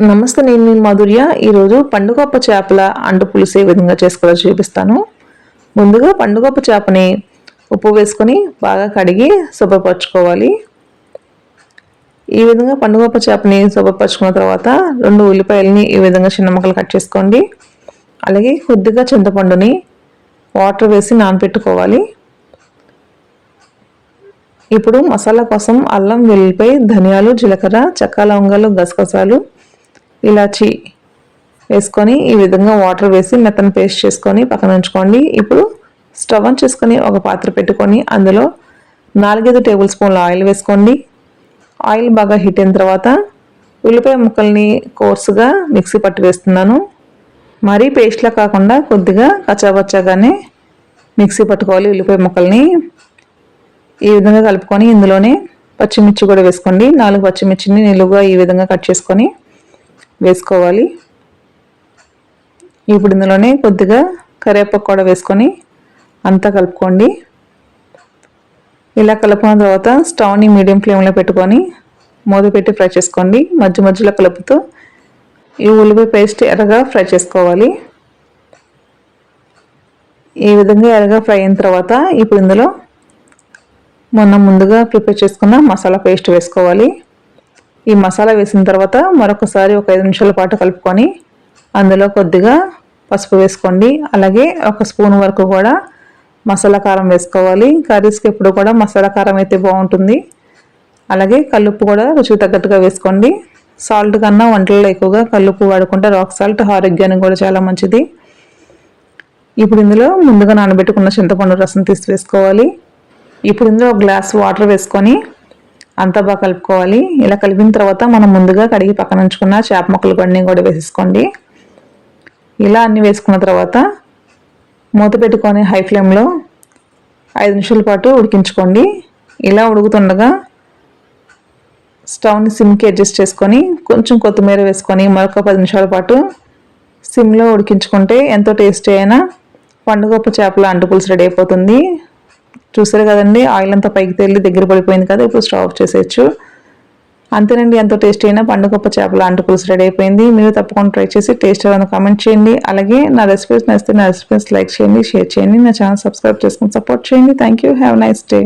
నమస్తే నేను మీ మాధుర్య. ఈరోజు పండుగప్ప చేపల అంటు పులుసు ఏ విధంగా చేసుకోవాలో చూపిస్తాను. ముందుగా పండుగప్ప చేపని ఉప్పు వేసుకొని బాగా కడిగి శుభ్రపరచుకోవాలి. ఈ విధంగా పండుగప్ప చేపని శుభ్రపరచుకున్న తర్వాత రెండు ఉల్లిపాయలని ఈ విధంగా చిన్న ముక్కలు కట్ చేసుకోండి. అలాగే కొద్దిగా చింతపండుని వాటర్ వేసి నానబెట్టుకోవాలి ఇప్పుడు మసాలా కోసం అల్లం వెల్లిపాయ ధనియాలు జీలకర్ర చెక్క లవంగాలు గసగసాలు ఇలాచి వేసుకొని ఈ విధంగా వాటర్ వేసి మెత్తని పేస్ట్ చేసుకొని పక్కన ఉంచుకోండి. ఇప్పుడు స్టవ్ ఆన్ చేసుకొని ఒక పాత్ర పెట్టుకొని అందులో నాలుగైదు టేబుల్ స్పూన్ల ఆయిల్ వేసుకోండి. ఆయిల్ బాగా హీట్ అయిన తర్వాత ఉల్లిపాయ ముక్కల్ని కోర్సుగా మిక్సీ పట్టి వేస్తున్నాను. మరీ పేస్ట్లా కాకుండా కొద్దిగా కచ్చాబచ్చాగానే మిక్సీ పట్టుకోవాలి ఉల్లిపాయ ముక్కల్ని. ఈ విధంగా కలుపుకొని ఇందులోనే పచ్చిమిర్చి కూడా వేసుకోండి. నాలుగు పచ్చిమిర్చిని నిలువుగా ఈ విధంగా కట్ చేసుకొని వేసుకోవాలి. ఇప్పుడు ఇందులోనే కొద్దిగా కరివేపాకు కూడా వేసుకొని అంతా కలుపుకోండి. ఇలా కలుపుకున్న తర్వాత స్టవ్ని మీడియం ఫ్లేమ్లో పెట్టుకొని మూత పెట్టి ఫ్రై చేసుకోండి. మధ్య మధ్యలో కలుపుతూ ఈ ఉల్లిపాయ పేస్ట్ ఎర్రగా ఫ్రై చేసుకోవాలి. ఈ విధంగా ఎర్రగా ఫ్రై అయిన తర్వాత ఇప్పుడు ఇందులో మొన్న ముందుగా ప్రిపేర్ చేసుకున్న మసాలా పేస్ట్ వేసుకోవాలి. ఈ మసాలా వేసిన తర్వాత మరొకసారి ఒక ఐదు నిమిషాల పాటు కలుపుకొని అందులో కొద్దిగా పసుపు వేసుకోండి. అలాగే ఒక స్పూన్ వరకు కూడా మసాలా కారం వేసుకోవాలి. కర్రీస్కి ఎప్పుడు కూడా మసాలా కారం అయితే బాగుంటుంది. అలాగే కల్లుప్పు కూడా రుచికి తగ్గట్టుగా వేసుకోండి. సాల్ట్ కన్నా వంటల్లో ఎక్కువగా కల్లుప్పు వాడుకుంటే రాక్ సాల్ట్ ఆరోగ్యానికి కూడా చాలా మంచిది. ఇప్పుడు ఇందులో ముందుగా నానబెట్టుకున్న చింతపండు రసం తీసి వేసుకోవాలి. ఇప్పుడు ఇందులో ఒక గ్లాస్ వాటర్ వేసుకొని అంతా బాగా కలుపుకోవాలి. ఇలా కలిపిన తర్వాత మనం ముందుగా కడిగి పక్కన ఉంచుకున్న చేప ముక్కలు కొన్ని కూడా వేసేసుకోండి. ఇలా అన్నీ వేసుకున్న తర్వాత మూత పెట్టుకొని హై ఫ్లేమ్లో ఐదు నిమిషాల పాటు ఉడికించుకోండి. ఇలా ఉడుకుతుండగా స్టవ్ని సిమ్కి అడ్జస్ట్ చేసుకొని కొంచెం కొత్తిమీర వేసుకొని మరొక పది నిమిషాల పాటు సిమ్లో ఉడికించుకుంటే ఎంతో టేస్టీ అయినా పండుగొప్ప చేపల అంటుపులుసు రెడీ అయిపోతుంది. చూసారు కదండి ఆయిల్ అంతా పైకి తేలి దగ్గర పడిపోయింది కదా ఇప్పుడు స్టవ్ ఆఫ్ చేసేయచ్చు. అంతేనండి ఎంతో టేస్ట్ అయినా పండుగప్ప చేపల అంటు పులుసు రెడీ అయిపోయింది. మీరు తప్పకుండా ట్రై చేసి టేస్ట్ ఏమైనా కామెంట్ చేయండి. అలాగే నా రెసిపీస్ నచ్చితే నా రెసిపీస్ లైక్ చేయండి షేర్ చేయండి. నా ఛానల్ సబ్స్క్రైబ్ చేసుకుని సపోర్ట్ చేయండి. Thank you. Have nice day.